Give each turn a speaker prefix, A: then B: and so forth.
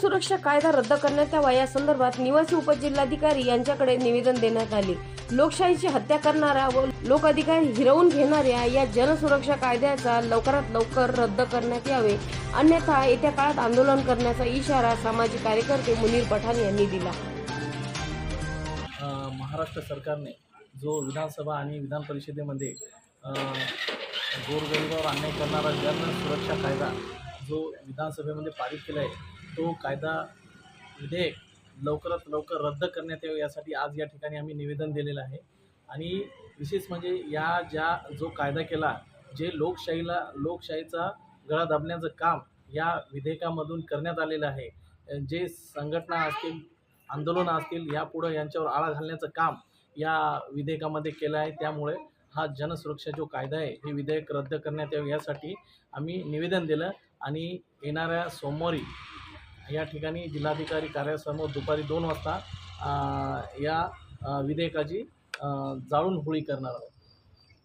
A: सुरक्षा कायदा रद्द करण्यात यावा या संदर्भात निवासी उपजिल्हाधिकारी यांच्याकडे निवेदन देण्यात आले. लोकशाहीची हत्या करणाऱ्या व लोकाधिकार हिरवून घेणाऱ्या या जनसुरक्षा कायद्याचा लवकरात लवकर रद्द करण्यात यावे. अन्यथा येत्या काळात आंदोलन करण्याचा इशारा सामाजिक कार्यकर्ते मुनीर पठाण यांनी दिला.
B: महाराष्ट्र सरकारने जो विधानसभा आणि विधान परिषदेमध्ये गोरगरिबावर अन्याय करणारा जन सुरक्षा कायदा जो विधानसभेमध्ये पारित केला आहे तो कायदा विधेयक लवकरात लवकर रद्द करण्यात यावं यासाठी आज या ठिकाणी आम्ही निवेदन दिलेलं आहे. आणि विशेष म्हणजे या ज्या जो कायदा केला जे लोकशाहीला लोकशाहीचा गळा दाबण्याचं काम या विधेयकामधून करण्यात आलेलं आहे जे संघटना असतील आंदोलनं असतील यापुढं यांच्यावर आळा घालण्याचं काम या विधेयकामध्ये केलं आहे. त्यामुळे हा जनसुरक्षा जो कायदा आहे हे विधेयक रद्द करण्यात यावं यासाठी आम्ही निवेदन दिलं. आणि येणाऱ्या सोमवारी या ठिकाणी जिल्हाधिकारी कार्यालयासमोर दुपारी दोन वाजता या विधेयकाची जाळून होळी करणार आहोत.